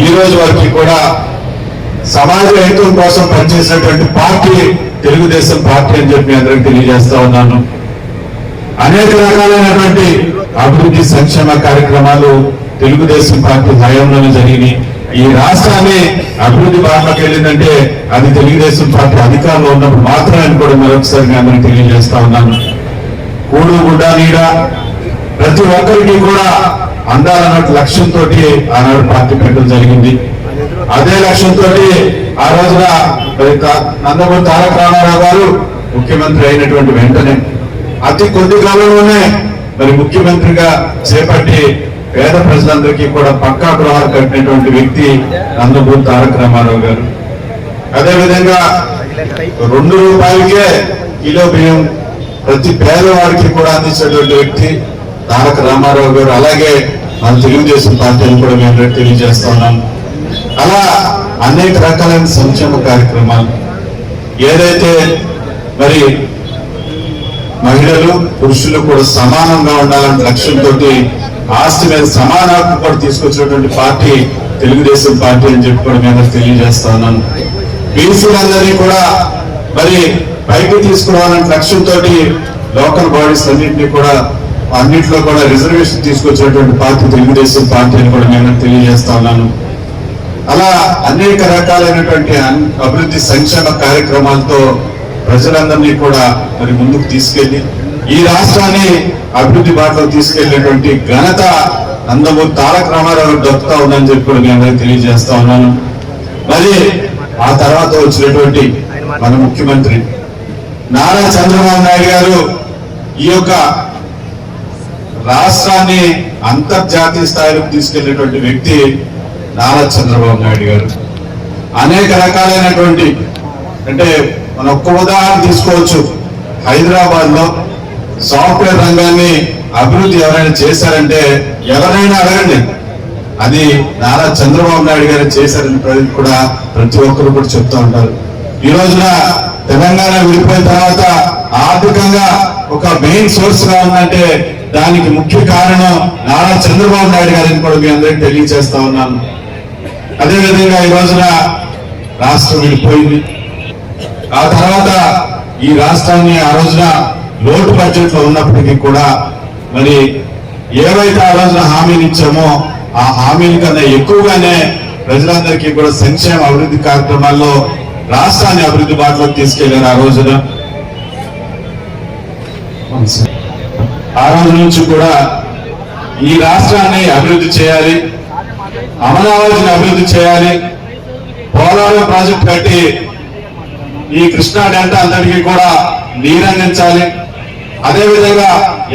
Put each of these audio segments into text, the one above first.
ఈ రోజు వరకు కూడా సమాజ హితం కోసం పనిచేసినటువంటి పార్టీ తెలుగుదేశం పార్టీ అని చెప్పి అందరికి తెలియజేస్తా ఉన్నాను. అనేక రకాలైనటువంటి అభివృద్ధి సంక్షేమ కార్యక్రమాలు తెలుగుదేశం పార్టీ హయాంలోనే జరిగినాయి. ఈ రాష్ట్రాన్ని అభివృద్ధి బాటలోకి వెళ్ళిందంటే అది తెలుగుదేశం పార్టీ అధికారంలో ఉన్నప్పుడు మాత్రమే అని కూడా మరొకసారి అందరికి తెలియజేస్తా ఉన్నాను. కూడు గుడ్డ నీడ ప్రతి ఒక్కరికి కూడా అందాలన్నట్టు లక్ష్యంతో ఆనాడు పార్టీ పెట్టడం జరిగింది. అదే లక్ష్యంతో ఆ రోజున నందమూరి తారక రామారావు గారు ముఖ్యమంత్రి అయినటువంటి వెంటనే అతి కొద్ది కాలంలోనే మరి ముఖ్యమంత్రిగా చేపట్టి పేద ప్రజలందరికీ కూడా పక్కా గృహాలు కట్టినటువంటి వ్యక్తి నందమూరి తారక రామారావు గారు. అదే విధంగా రెండు రూపాయలకే కిలో బియ్యం ప్రతి పేదవాడికి కూడా అందించేటువంటి వ్యక్తి తారక రామారావు గారు అలాగే మన తెలుగుదేశం పార్టీని కూడా మేము తెలియజేస్తా ఉన్నాం. అలా అనేక రకాలైన సంక్షేమ కార్యక్రమాలు ఏదైతే మరి మహిళలు పురుషులు కూడా సమానంగా ఉండాలనే లక్ష్యంతో ఆస్తి మీద సమాన హక్కు కూడా తీసుకొచ్చినటువంటి పార్టీ తెలుగుదేశం పార్టీ అని చెప్పి కూడా మేము తెలియజేస్తా ఉన్నాను బీసీలందరినీ కూడా మరి పైకి తీసుకురావాలనే లక్ష్యంతో లోకల్ బాడీస్ అన్నింటినీ కూడా అన్నింటిలో కూడా రిజర్వేషన్ తీసుకొచ్చినటువంటి పార్టీ తెలుగుదేశం పార్టీ అని కూడా నేను తెలియజేస్తా ఉన్నాను. అలా అనేక రకాలైనటువంటి అభివృద్ధి సంక్షేమ కార్యక్రమాలతో ప్రజలందరినీ కూడా మరి ముందుకు తీసుకెళ్ళి ఈ రాష్ట్రాన్ని అభివృద్ధి బాటలో తీసుకెళ్ళేటువంటి ఘనత నందమూరి తారక రామారావు దక్కుతా ఉందని చెప్పి కూడా నేను తెలియజేస్తా ఉన్నాను. మరి ఆ తర్వాత వచ్చినటువంటి మన ముఖ్యమంత్రి నారా చంద్రబాబు నాయుడు గారు ఈ యొక్క రాష్ట్రాన్ని అంతర్జాతీయ స్థాయిలోకి తీసుకెళ్ళేటువంటి వ్యక్తి నారా చంద్రబాబు నాయుడు గారు. అనేక రకాలైనటువంటి అంటే మన ఒక్క ఉదాహరణ తీసుకోవచ్చు. హైదరాబాద్లో సాఫ్ట్వేర్ రంగాన్ని అభివృద్ధి ఎవరైనా చేశారంటే ఎవరైనా అడగండి. అది నారా చంద్రబాబు నాయుడు గారు చేశారని ప్రజలు కూడా ప్రతి ఒక్కరు కూడా చెప్తూ ఉంటారు. ఈ రోజున తెలంగాణ విడిపోయిన తర్వాత ఆర్థికంగా ఒక మెయిన్ సోర్స్గా ఉందంటే దానికి ముఖ్య కారణం నారా చంద్రబాబు నాయుడు గారిని కూడా మీ అందరికి తెలియజేస్తా ఉన్నాను. అదే విధంగా ఈ రోజున రాష్ట్రం విడిపోయింది. ఆ తర్వాత ఈ రాష్ట్రాన్ని ఆ రోజున లోటు బడ్జెట్లో ఉన్నప్పటికీ కూడా మరి ఏవైతే ఆ రోజున హామీలు ఇచ్చామో ఆ హామీల కన్నా ఎక్కువగానే ప్రజలందరికీ కూడా సంక్షేమ అభివృద్ధి కార్యక్రమాల్లో రాష్ట్రాన్ని అభివృద్ధి బాటలోకి తీసుకెళ్ళారు ఆ రోజున. ఆ రోజు నుంచి కూడా ఈ రాష్ట్రాన్ని అభివృద్ధి చేయాలి అమరావతిని అభివృద్ధి చేయాలి పోలవరం ప్రాజెక్టు కట్టి ఈ కృష్ణా డెల్టా అందరికీ కూడా నీరందించాలి అదేవిధంగా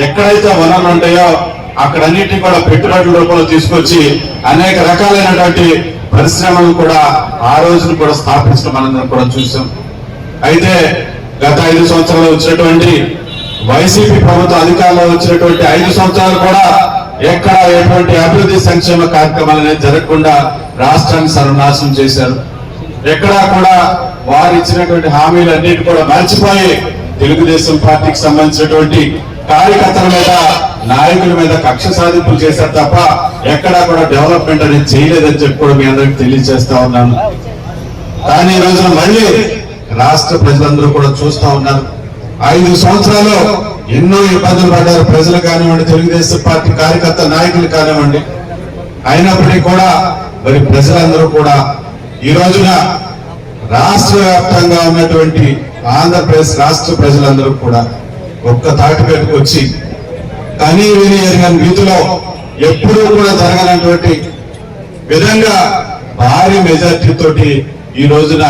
ఎక్కడైతే వనరులు ఉంటాయో అక్కడన్నింటినీ కూడా పెట్టుబడుల రూపంలో తీసుకొచ్చి అనేక రకాలైనటువంటి పరిశ్రమలు కూడా ఆ రోజున కూడా స్థాపించడం మనందరం కూడా చూసాం. అయితే గత ఐదు సంవత్సరాలు వచ్చినటువంటి వైసీపీ ప్రభుత్వం అధికారంలో వచ్చినటువంటి ఐదు సంవత్సరాలు కూడా ఎక్కడ ఎటువంటి అభివృద్ధి సంక్షేమ కార్యక్రమాలు అనేది జరగకుండా రాష్ట్రాన్ని సర్వనాశనం చేశారు. ఎక్కడా కూడా వారు ఇచ్చినటువంటి హామీలన్నిటి కూడా మర్చిపోయి తెలుగుదేశం పార్టీకి సంబంధించినటువంటి కార్యకర్తల మీద నాయకుల మీద కక్ష సాధింపులు చేశారు తప్ప ఎక్కడా కూడా డెవలప్మెంట్ అనేది చేయలేదని చెప్పి కూడా మీ అందరికి తెలియజేస్తా ఉన్నాను. కానీ ఈ రోజున మళ్ళీ రాష్ట్ర ప్రజలందరూ కూడా చూస్తా ఉన్నారు. ఐదు సంవత్సరాలు ఎన్నో ఇబ్బందులు పడ్డారు. ప్రజలు కానివ్వండి తెలుగుదేశం పార్టీ కార్యకర్త నాయకులు కానివ్వండి. అయినప్పటికీ కూడా మరి ప్రజలందరూ కూడా ఈ రోజున రాష్ట్ర వ్యాప్తంగా ఉన్నటువంటి ఆంధ్రప్రదేశ్ రాష్ట్ర ప్రజలందరూ కూడా ఒక్క తాటిపేటకు వచ్చి కనీ విని ఎరగని వీధిలో ఎప్పుడూ కూడా జరగనటువంటి విధంగా భారీ మెజార్టీ తోటి ఈ రోజున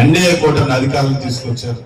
ఎన్ఏ కూటమి అధికారులు తీసుకొచ్చారు.